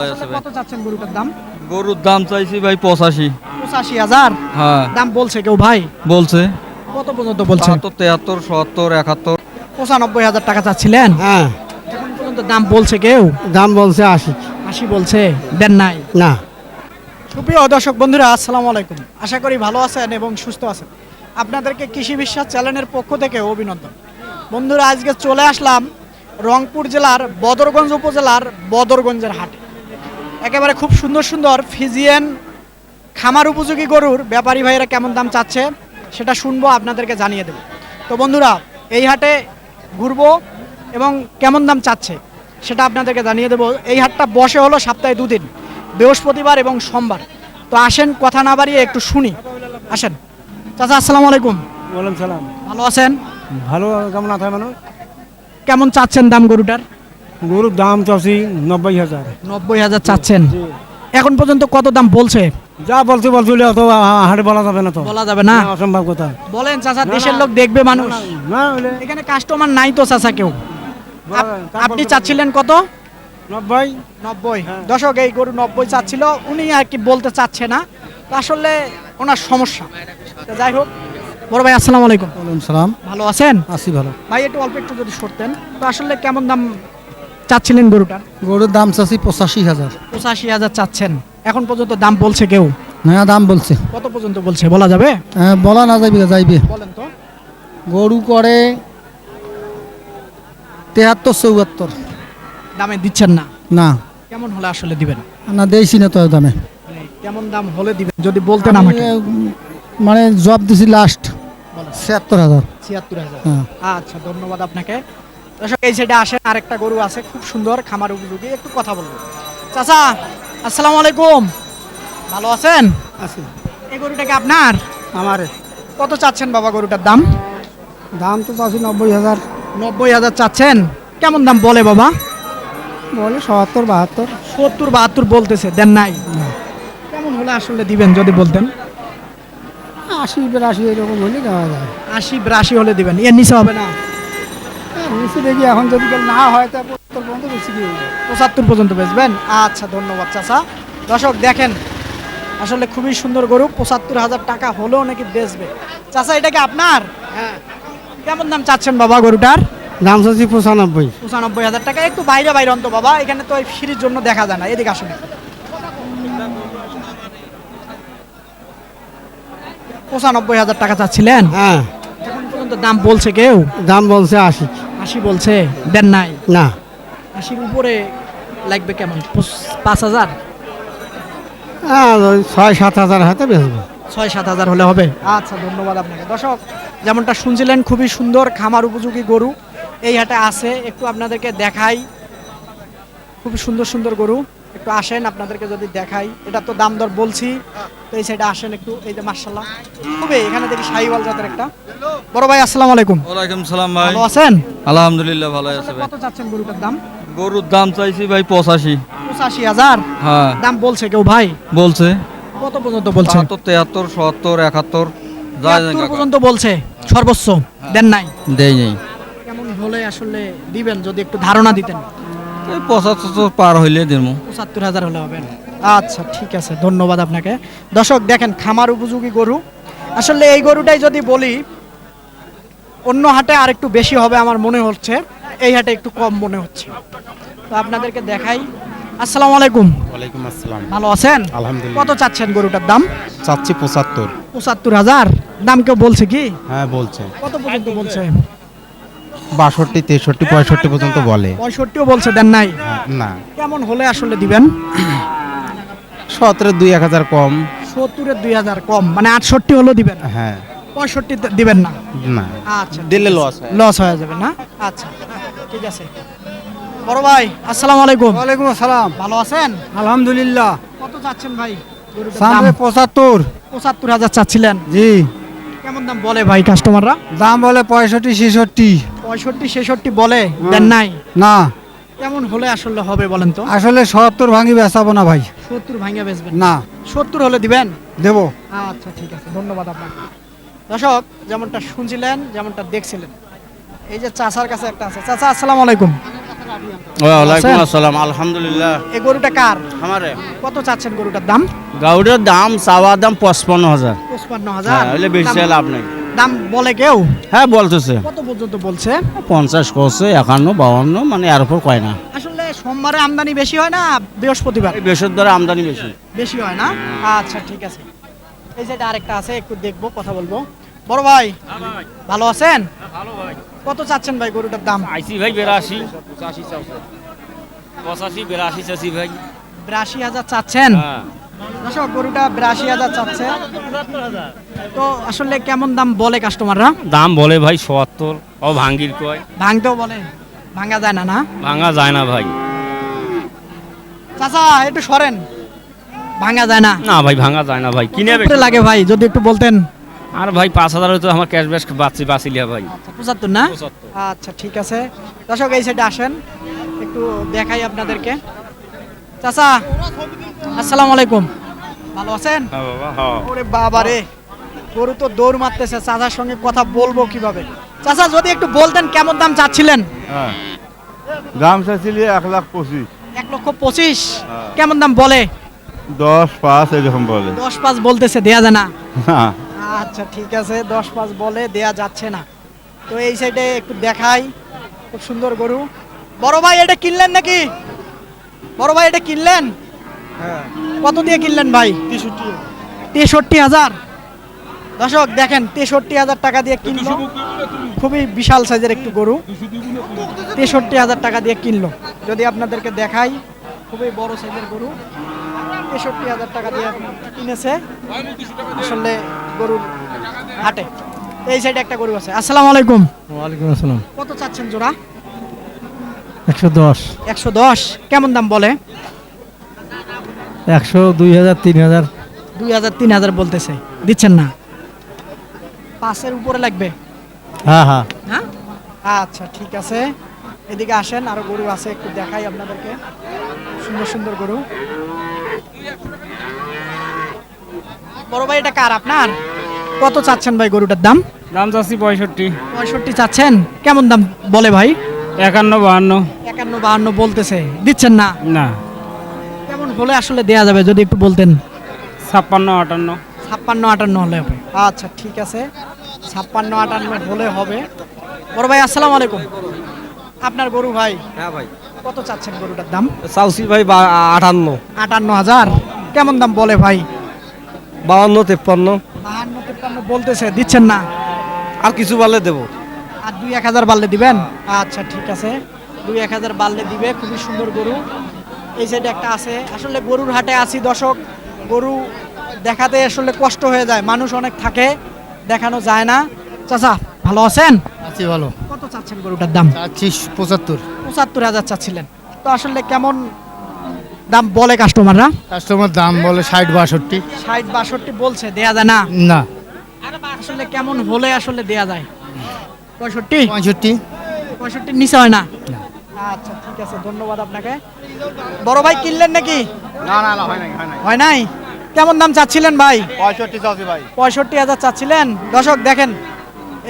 আসলে কত চাচ্ছেন গরুটার দাম? গরুর দাম চাইছি ভাই পঁচাশি। পঁচাশি হাজার? হ্যাঁ। দাম বলছে কেউ ভাই? বলছে। কত পর্যন্ত বলছেন? বাহাত্তর তেহাত্তর সত্তর একাত্তর। পঁচানব্বই হাজার টাকা চাচ্ছিলেন? হ্যাঁ। এখন পর্যন্ত দাম বলছে কেউ? দাম বলছে আশি। আশি বলছে। দেন নাই? না। সুপ্রিয় দর্শক বন্ধুরা আসসালামু আলাইকুম। আশা করি ভালো আছেন এবং সুস্থ আছেন। আপনাদেরকে কৃষি বিশ্বাস চ্যানেলের পক্ষ থেকে অভিনন্দন। বন্ধুরা আজকে চলে আসলাম রংপুর জেলার বদরগঞ্জ উপজেলার বদরগঞ্জের হাটে। একেবারে খুব সুন্দর সুন্দর ফিজিয়ান খামার উপযোগী গরুর ব্যাপারী ভাইয়েরা কেমন দাম চাচ্ছে সেটা শুনব আপনাদেরকে জানিয়ে দেব। তো বন্ধুরা এই হাটে ঘুরবো এবং কেমন দাম চাচ্ছে সেটা আপনাদেরকে জানিয়ে দেবো। এই হাটটা বসে হলো সপ্তাহে দুদিন বৃহস্পতিবার এবং সোমবার। তো আসেন কথা না বাড়িয়ে একটু শুনি। আসেন। চাচা আসসালামু আলাইকুম। বললাম সালাম। ভালো আছেন? ভালো কেমন মানুষ? কেমন চাচ্ছেন দাম গরুটার? গরুর দাম চাষি নব্বই হাজার। নব্বই হাজার চাচ্ছেন। এখন পর্যন্ত কত দাম বলছে? যা বলছে বলছিল অত হাটে বলা যাবে না তো। বলা যাবে না? অসম্ভব কথা। বলেন চাচা দেশের লোক দেখবে মানুষ। না এখানে কাস্টমার নাই তো চাচা কেউ। আপনি চাচ্ছিলেন কত? নব্বই। নব্বই। দশক এই গরু নব্বই চাচ্ছিল উনি আর কি বলতে চাচ্ছে না। আসলে ওনার সমস্যা। যাই হোক বড় ভাই আসসালামু আলাইকুম। সালাম। ভালো আছেন? আসি ভালো। ভাই একটু অল্প একটু যদি সরতেন। তো আসলে কেমন দাম চাচ্ছিলেন গরুটার গরুর দাম চাষি পঁচাশি হাজার। পঁচাশি হাজার চাচ্ছেন। এখন পর্যন্ত দাম বলছে কেউ? হ্যাঁ দাম বলছে। কত পর্যন্ত বলছে? বলা যাবে? হ্যাঁ, বলা না যাইবে যাইবে। বলেন তো। গরু করে তেহাত্তর চৌহাত্তর দামে দিচ্ছেন না? না। কেমন হলে আসলে দিবেন? না দেইছি না তো দামে। মানে কেমন দাম হলে দিবেন? যদি বলতেন আমাকে। মানে জব দিছি লাস্ট ছিয়াত্তর হাজার। ছিয়াত্তর হাজার। হ্যাঁ। আচ্ছা ধন্যবাদ আপনাকে। দর্শক এই সাইডে আসেন আরেকটা গরু আছে খুব সুন্দর খামার উপযোগী। একটু কথা বলব। চাচা আসসালামু আলাইকুম। ভালো আছেন? আছে। এই গরুটাকে আপনার? আমার। কত চাচ্ছেন বাবা গরুটার দাম? দাম তো চাষি নব্বই হাজার। নব্বই হাজার চাচ্ছেন। কেমন দাম বলে বাবা? বলে সত্তর বাহাত্তর। সত্তর বাহাত্তর বলতেছে দেন নাই। কেমন হলে আসলে দিবেন যদি বলতেন? আশি বিরাশি এরকম হলে দেওয়া যায়। আশি বিরাশি হলে দিবেন। এর নিচে হবে না। বেশি দেখি এখন যদি না হয় তা পঁচাত্তর পর্যন্ত বেশি কি পঁচাত্তর পর্যন্ত বেচবেন? আচ্ছা ধন্যবাদ চাচা। দর্শক দেখেন আসলে খুবই সুন্দর গরু পঁচাত্তর হাজার টাকা হলেও নাকি বেচবে। চাচা এটা কি আপনার? হ্যাঁ। কেমন দাম চাচ্ছেন বাবা গরুটার? দাম চাচ্ছি পঁচানব্বই। পঁচানব্বই হাজার টাকা। একটু বাইরে বাইরে অন্ত বাবা এখানে তো ওই ফ্রির জন্য দেখা যায় না। এদিকে আসুন। পঁচানব্বই হাজার টাকা চাচ্ছিলেন? হ্যাঁ। এখন পর্যন্ত দাম বলছে কেউ? দাম বলছে আশি। আশি বলছে দেন নাই। না। আশির উপরে লাগবে কেমন? পঁচ- হাজার? হ্যাঁ ছয় সাত হাজার হাতে বেচবো। ছয় সাত হাজার হলে হবে। আচ্ছা ধন্যবাদ আপনাকে। দর্শক যেমনটা শুনছিলেন খুবই সুন্দর খামার উপযোগী গরু। এই হাটে আছে একটু আপনাদেরকে দেখাই। খুবই সুন্দর সুন্দর গরু। একটু আসেন আপনাদেরকে যদি দেখাই। এটা তো দাম দর বলছি তো এই সাইডে আসেন একটু এই যে মার্শাল্লাহ খুবই এখানে দেখি শাহিওয়াল জাতের একটা। বড় ভাই আসসালামু আলাইকুম। ওয়ালাইকুম সালাম ভাই। ভালো আছেন? আলহামদুলিল্লাহ ভালো আছে ভাই। কত চাচ্ছেন গরুটার দাম? গরুর দাম চাইছি ভাই পঁচাশি। পঁচাশি হাজার? হ্যাঁ। দাম বলছে কেউ ভাই? বলছে। কত পর্যন্ত বলছে? বাহাত্তর তেহাত্তর সত্তর একাত্তর যায় তিয়াত্তর পর্যন্ত বলছে সর্বোচ্চ দেন নাই। দেই নেই। কেমন হলে আসলে দিবেন যদি একটু ধারণা দিতেন। পঁচাত্তর পার হইলে দেবো। পঁচাত্তর হাজার হলে হবে। আচ্ছা ঠিক আছে ধন্যবাদ আপনাকে। দর্শক দেখেন খামার উপযোগী গরু। আসলে এই গরুটাই যদি বলি অন্য হাটে আর একটু বেশি হবে আমার মনে হচ্ছে। এই হাটে একটু কম মনে হচ্ছে। তো আপনাদেরকে দেখাই। আসসালামু আলাইকুম। ওয়ালাইকুম আসসালাম। ভালো আছেন? আলহামদুলিল্লাহ। কত চাচ্ছেন গরুটার দাম? চাচ্ছি পঁচাত্তর। পঁচাত্তর হাজার। দাম কেউ বলছে কি? হ্যাঁ বলছে। কত পর্যন্ত বলছে? বাষট্টি তেষট্টি পঁয়ষট্টি পর্যন্ত বলে। পঁয়ষট্টিও বলছে দেন নাই। না। কেমন হলে আসলে দিবেন? সতেরো দুই এক হাজার কম। সত্তরের দুই হাজার কম মানে আটষট্টি হলেও দিবেন? হ্যাঁ। পঁয়ষট্টি দিবেন না? না। আচ্ছা দিলে লস লস হয়ে। যাবে না? আচ্ছা ঠিক আছে। বড় ভাই আসসালামু আলাইকুম। ওয়ালাইকুম আসসালাম। ভালো আছেন? আলহামদুলিল্লাহ। কত চাচ্ছেন ভাই? সামনে পঁচাত্তর। পঁচাত্তর হাজার চাচ্ছিলেন। জি। কেমন দাম বলে ভাই কাস্টমাররা? দাম বলে পঁয়ষট্টি ছেষট্টি। পঁয়ষট্টি ছেষট্টি বলে দেন নাই? না। কেমন হলে আসলে হবে বলেন তো? আসলে সত্তর ভাঙি বেচাবো না ভাই। সত্তর ভাঙিয়ে বেচবেন? না। সত্তর হলে দিবেন? দেবো। আচ্ছা ঠিক আছে ধন্যবাদ আপনাকে। দর্শক যেমনটা শুনছিলেন যেমনটা দেখছিলেন এই যে চাচার কাছে একটা আছে। চাচা আসসালামু আলাইকুম। ওয়ালাইকুম আসসালাম আলহামদুলিল্লাহ। এই গরুটা কার? আমারে। কত চাচ্ছেন গরুটার দাম? গাউডের দাম চাওয়া দাম পঁচপন্ন হাজার। পঁচপান্ন হ্যাঁ হাজার হলে বেশি লাভ নেই। দাম বলে কেউ? হ্যাঁ বলতেছে। কত পর্যন্ত বলছে? পঞ্চাশ করছে একান্ন বাউন্ন মানে এর উপর কয় না। আসলে সোমবারে আমদানি বেশি হয় না বৃহস্পতিবার? দ্বারা আমদানি বেশি। বেশি হয় না? আচ্ছা ঠিক আছে। এই যে আরেকটা আছে একটু দেখব কথা বলব। বড় ভাই ভালো আছেন? ভাই কত চাচ্ছেন ভাই গরুটার দাম? আইসি ভাই বেরাশি। পঁচাশি বেরাশি চাষি ভাই। বিরাশি হাজার চাচ্ছেন? হ্যাঁ। দর্শক গরুটা বিরাশি হাজার চাচ্ছে। তো আসলে কেমন দাম বলে কাস্টমাররা দাম বলে ভাই সত্তর ও ভাঙ্গির কয়। ভাঙতেও বলে ভাঙা যায় না না? ভাঙা যায় না ভাই। চাচা একটু সরেন। ভাঙা যায় না। না ভাই ভাঙা যায় না ভাই। কিনে লাগে ভাই যদি একটু বলতেন? আর ভাই পাঁচ হাজার তো আমার ক্যাশ ব্যাস বাঁচি বাঁচিলিয়া ভাই। আচ্ছা, পঁচাত্তর না? আচ্ছা ঠিক আছে। দর্শক এই সাইডে আসেন। একটু দেখাই আপনাদেরকে। চাচা আসসালামু আলাইকুম। ভালো আছেন? হ্যাঁ হ্যাঁ। ওরে বাবা রে গরু তো দৌড় মারতেছে চাচার সঙ্গে কথা বলব কীভাবে? চাচা যদি একটু বলতেন কেমন দাম চাচ্ছিলেন? দাম চাইছিলি এক লাখ পঁচিশ। এক লক্ষ পঁচিশ? কেমন দাম বলে? দশ পাঁচ এরকম বলে। দশ পাঁচ বলতেছে দেয়া যায় না। হ্যাঁ। আচ্ছা ঠিক আছে দশ পাঁচ বলে দেয়া যাচ্ছে না। তো এই সাইডে একটু দেখাই খুব সুন্দর গরু। বড় ভাই এটা কিনলেন নাকি? বড় ভাই এটা কিনলেন? কত দিয়ে কিনলেন ভাই? তেষট্টি। হাজার? দর্শক দেখেন তেষট্টি হাজার টাকা দিয়ে কিনলো। খুবই বিশাল সাইজের একটু গরু। তেষট্টি হাজার টাকা দিয়ে কিনলো। যদি আপনাদেরকে দেখাই খুবই বড় সাইজের গরু। তেষট্টি হাজার টাকা দিয়ে কিনেছে। আসলে গরুর হাটে। এই সাইডে একটা গরু আছে। আসসালামু আলাইকুম। ওয়ালাইকুম আসসালাম। কত চাচ্ছেন জোড়া? একশো দশ। একশো দশ কেমন দাম বলে? একশো দুই হাজার তিন হাজার। দুই হাজার তিন হাজার বলতেছে। দিচ্ছেন না। পাঁচের উপরে লাগবে। হ্যাঁ হ্যাঁ। হ্যাঁ? আচ্ছা ঠিক আছে। এদিকে আসেন আরও গরু আছে একটু দেখাই আপনাদেরকে। সুন্দর সুন্দর গরু। বড় ভাই এটা কার আপনার? কত চাচ্ছেন ভাই গরুটার দাম? দাম চাচ্ছি পঁয়ষট্টি। পঁয়ষট্টি চাচ্ছেন? কেমন দাম বলে ভাই? একান্ন বাহান্ন। একান্ন বাহান্ন বলতেছে। দিচ্ছেন না? না। কেমন হলে আসলে দেয়া যাবে যদি একটু বলতেন? ছাপ্পান্ন আটান্ন। ছাপ্পান্ন আটান্ন হলে হবে। আচ্ছা ঠিক আছে। ছাপ্পান্ন আটান্ন হলে হবে। বড় ভাই আসসালামু আলাইকুম। আপনার গরু ভাই? হ্যাঁ ভাই। কত চাচ্ছেন গরুটার দাম? চাউসি ভাই আটান্ন। আটান্ন হাজার। কেমন দাম বলে ভাই? বাউন্ন তেপ্পান্ন। বাহান্ন তিপ্পান্ন বলতেছে দিচ্ছেন না? আর কিছু বলে দেবো। আর দুই এক হাজার বাড়লে দিবেন? আচ্ছা ঠিক আছে। দুই এক হাজার বাড়লে দিবে খুবই সুন্দর গরু। এই সাইডে একটা আছে। আসলে গরুর হাটে আছি দর্শক। গরু দেখাতে আসলে কষ্ট হয়ে যায়। মানুষ অনেক থাকে দেখানো যায় না। চাচা ভালো আছেন? আছি ভালো। কত চাচ্ছেন গরুটার দাম? চাচ্ছি পঁচাত্তর। পঁচাত্তর হাজার চাচ্ছিলেন। তো আসলে কেমন দাম বলে কাস্টমাররা কাস্টমার দাম বলে ষাট বাষট্টি। ষাট বাষট্টি বলছে দেয়া যায় না? না। আসলে কেমন হলে আসলে দেয়া যায়? পঁয়ষট্টি? পঁয়ষট্টি। পঁয়ষট্টির নিচে হয় না? আচ্ছা ঠিক আছে ধন্যবাদ আপনাকে। বড় ভাই কিনলেন নাকি? না না না হয় নাই হয় নাই। কেমন দাম চাচ্ছিলেন ভাই? পঁয়ষট্টি চাষি ভাই। পঁয়ষট্টি হাজার চাচ্ছিলেন? দর্শক দেখেন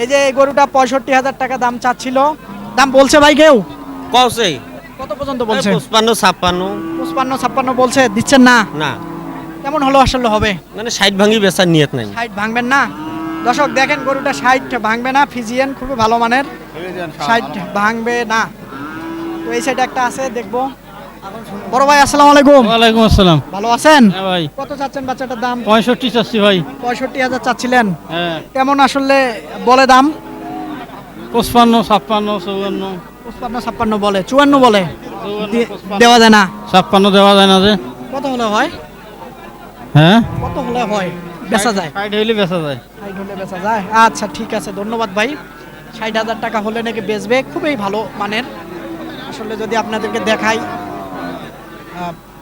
এই যে এই গরুটা পঁয়ষট্টি হাজার টাকা দাম চাচ্ছিল। দাম বলছে ভাই কেউ? কৌছে কত পর্যন্ত বলছে? পঁচপান্ন ছাপ্পান্ন। পঁচপান্ন ছাপ্পান্ন বলছে দিচ্ছেন না? না। কেমন হলো আসলে হবে? মানে সাইড ভাঙি বেচার নিয়ত নাই। ষাট ভাঙবেন না? দর্শক দেখেন গরুটা ষাট ভাঙবে না ফিজিয়ান খুবই ভালো মানের। ষাট ভাঙবে না। তো এই সাইডে একটা আছে দেখব। বড় ভাই আসসালামু আলাইকুম। ওয়ালাইকুম আসসালাম। ভালো আছেন? হ্যাঁ ভাই। কত চাচ্ছেন বাচ্চাটার দাম? পঁয়ষট্টি চাচ্ছি ভাই। পঁয়ষট্টি হাজার চাচ্ছিলেন। হ্যাঁ। কেমন আসলে বলে দাম? পঁচপান্ন ছাপ্পান্ন চৌয়ান্ন। পঁচপান্ন ছাপ্পান্ন বলে চুয়ান্ন বলে। দেওয়া যায় না। ছাপ্পান্ন দেওয়া যায় না যে। কত হলে হয়? হ্যাঁ? কত হলে হয়? বেচা যায়। ষাট হইলে বেচা যায়। ষাট হলে বেচা যায়। আচ্ছা ঠিক আছে ধন্যবাদ ভাই। ষাট হাজার টাকা হলে নাকি বেচবে খুবই ভালো মানের। আসলে যদি আপনাদেরকে দেখাই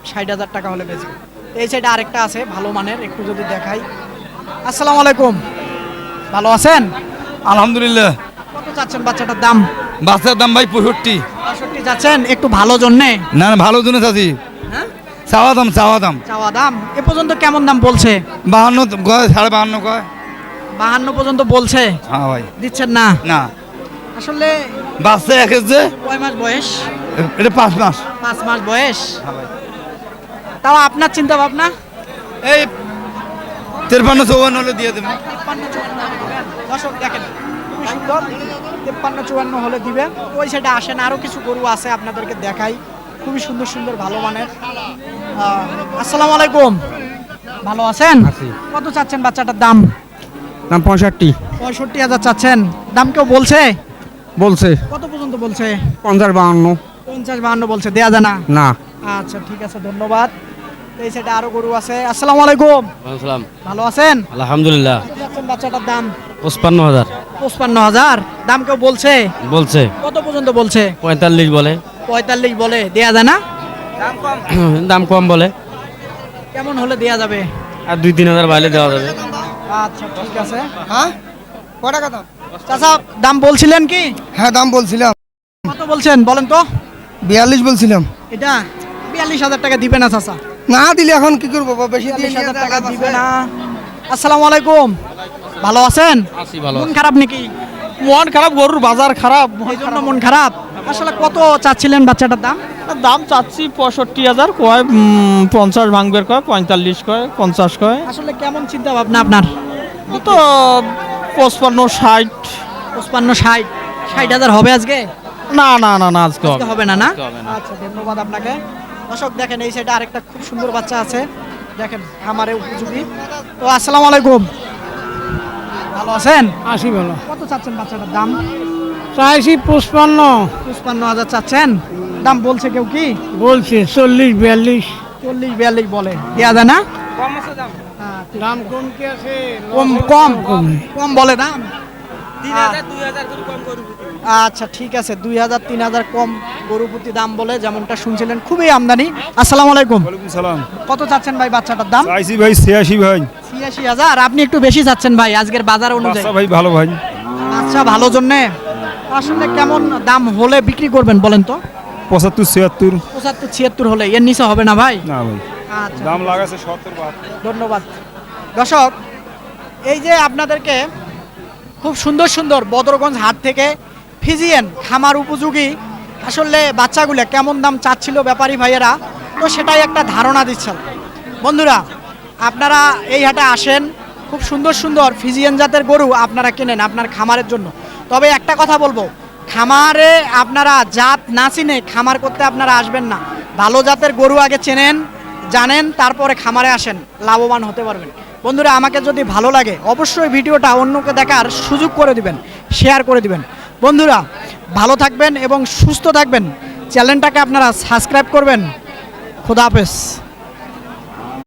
ষাট হাজার টাকা হলে বেচবে। এই সাইডে আরেকটা আছে ভালো মানের একটু যদি দেখাই। আসসালামু আলাইকুম। ভালো আছেন? আলহামদুলিল্লাহ। কত চাচ্ছেন বাচ্চাটার দাম? বাচ্চার দাম ভাই পঁয়ষট্টি। পঁয়ষট্টি চাচ্ছেন একটু ভালো জন্যে? না ভালো জন্য চাচ্ছি। চাওয়া দাম চাওয়া দাম। চাওয়া দাম? এ পর্যন্ত কেমন দাম বলছে? বাহান্ন কয় সাড়ে বাহান্ন কয়। বাহান্ন পর্যন্ত বলছে? হ্যাঁ ভাই। দিচ্ছেন না? না। আসলে বাচ্চা এক যে। কয় মাস বয়স? এটা পাঁচ মাস। পাঁচ মাস বয়স? তাও আপনার চিন্তা ভাবনা এই তেরপান্ন চৌবান্ন হলে দিয়ে দেবো তিপ্পান্ন চুয়ান্ন হলে দর্শক দেখেন খুবই সুন্দর। তিপ্পান্ন চুয়ান্ন হলে দিবে ওই সাইডে আসেন। আরও কিছু গরু আছে আপনাদেরকে দেখাই। খুবই সুন্দর সুন্দর ভালো মানের। আসসালামু আলাইকুম। ভালো আছেন? কত চাচ্ছেন বাচ্চাটার দাম? দাম পঁয়ষট্টি। পঁয়ষট্টি হাজার চাচ্ছেন। দাম কেউ বলছে? বলছে। কত পর্যন্ত বলছে? পঞ্চাশ বাহান্ন। পঞ্চাশ বাহান্ন বলছে। দেয়া যায় না? না। আচ্ছা ঠিক আছে ধন্যবাদ। এই সাইডে আরও গরু আছে। আসসালামু আলাইকুম। সালাম। ভালো আছেন? আলহামদুলিল্লাহ। কত বাচ্চাটার দাম? পঁচপান্ন হাজার। পঁচপান্ন হাজার। দাম কেউ বলছে? বলছে। কত পর্যন্ত বলছে? পঁয়তাল্লিশ বলে। পঁয়তাল্লিশ বলে। দেয়া যায় না? দাম কম? বলে। কেমন হলে দেয়া যাবে? আর দুই তিন হাজার বাইরে দেওয়া যাবে। আচ্ছা ঠিক আছে। হ্যাঁ? কয় টাকা দাম? চাচা দাম বলছিলেন কি? হ্যাঁ দাম বলছিলাম। কত বলছেন? বলেন তো। বিয়াল্লিশ বলছিলাম। এটা বিয়াল্লিশ হাজার টাকা দিবে না চাচা। না দিলে এখন কি করব? বেশি দিয়ে বিয়াল্লিশ হাজার টাকা দিবে না। আসসালামু আলাইকুম। ভালো আছেন? আছি ভালো। মন খারাপ নাকি? মন খারাপ গরুর বাজার খারাপ। জন্য মন খারাপ? আসলে কত চাচ্ছিলেন বাচ্চাটার দাম? দাম চাচ্ছি পঁয়ষট্টি হাজার কয় পঞ্চাশ ভাঙবের কয় পঁয়তাল্লিশ কয় পঞ্চাশ কয়। আসলে কেমন চিন্তা ভাবনা আপনার তো পঁচপান্ন ষাট। পঁচপান্ন ষাট। ষাট হাজার হবে আজকে? না না না না আজকে হবে না না। আচ্ছা ধন্যবাদ আপনাকে। দর্শক দেখেন এই সাইডে আরেকটা খুব সুন্দর বাচ্চা আছে। দেখেন খামারে উপযোগী। তো আসসালামু আলাইকুম। ভালো আছেন? আসি ভালো। কত চাচ্ছেন বাচ্চাটার দাম? চাইছি পুষ্পান্ন পঁচপান্ন হাজার চাচ্ছেন? দাম বলছে কেউ কি? বলছে চল্লিশ বিয়াল্লিশ। চল্লিশ বিয়াল্লিশ বলে। দেওয়া যায় না? দাম। কম কি আছে। কম কম। কম। বলে দাম আচ্ছা ঠিক আছে। দুই হাজার তিন হাজার কম গরু প্রতি দাম বলে যেমনটা শুনছিলেন খুবই আমদানি। আসসালামু আলাইকুম। সালাম। কত চাচ্ছেন ভাই বাচ্চাটার দাম? চাইছি ভাই ছিয়াশি ভাই। ছিয়াশি হাজার। আপনি একটু বেশি চাচ্ছেন ভাই আজকের বাজার অনুযায়ী। ভাই ভালো ভাই। আচ্ছা ভালো জন্যে? আসলে কেমন দাম হলে বিক্রি করবেন বলেন তো? পঁচাত্তর ছিয়াত্তর। পঁচাত্তর ছিয়াত্তর হলে এর নিচে হবে না ভাই? না ভাই। আচ্ছা। দাম লাগাছে সত্তর ধন্যবাদ। দর্শক এই যে আপনাদেরকে খুব সুন্দর সুন্দর বদরগঞ্জ হাট থেকে ফিজিয়ান খামার উপযোগী আসলে বাচ্চাগুলো কেমন দাম চাচ্ছিল ব্যাপারী ভাইয়েরা তো সেটাই একটা ধারণা দিচ্ছেন। বন্ধুরা আপনারা এই হাটে আসেন খুব সুন্দর সুন্দর ফিজিয়ান জাতের গরু আপনারা কেনেন আপনার খামারের জন্য। তবে একটা কথা বলব, খামারে আপনারা জাত না চিনে খামার করতে আপনারা আসবেন না। ভালো জাতের গরু আগে চেনেন, জানেন, তারপরে খামারে আসেন, লাভবান হতে পারবেন। বন্ধুরা, আমাকে যদি ভালো লাগে, অবশ্যই ভিডিওটা অন্যকে দেখার সুযোগ করে দিবেন শেয়ার করে দিবেন। বন্ধুরা, ভালো থাকবেন এবং সুস্থ থাকবেন। চ্যানেলটাকে আপনারা সাবস্ক্রাইব করবেন। খুদা হাফেজ।